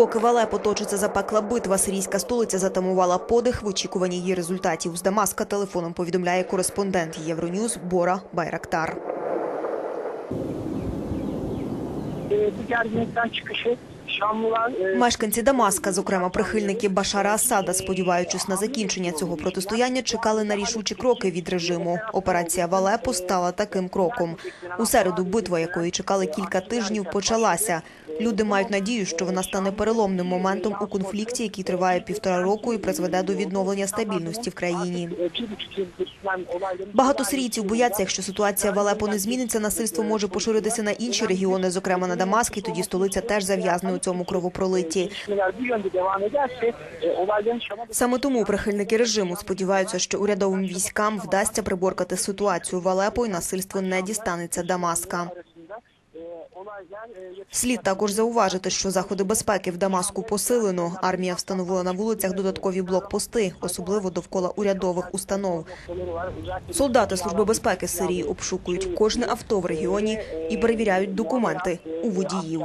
Поки в Алепо точиться запекла битва, сирійська столиця затамувала подих в очікуванні її результатів. З Дамаска телефоном повідомляє кореспондент Євроньюз Бора Байрактар. Мешканці Дамаска, зокрема прихильники Башара Асада, сподіваючись на закінчення цього протистояння, чекали на рішучі кроки від режиму. Операція в Алепо стала таким кроком. У середу битва, якої чекали кілька тижнів, почалася. Люди мають надію, що вона стане переломним моментом у конфлікті, який триває півтора року і призведе до відновлення стабільності в країні. Багато сирійців бояться, якщо ситуація в Алепо не зміниться, насильство може поширитися на інші регіони, зокрема на Дамаск, і тоді столиця теж зав'язне у цьому кровопролитті. Саме тому прихильники режиму сподіваються, що урядовим військам вдасться приборкати ситуацію в Алепо і насильство не дістанеться Дамаска. Слід також зауважити, що заходи безпеки в Дамаску посилено. Армія встановила на вулицях додаткові блокпости, особливо довкола урядових установ. Солдати Служби безпеки Сирії обшукують кожне авто в регіоні і перевіряють документи у водіїв.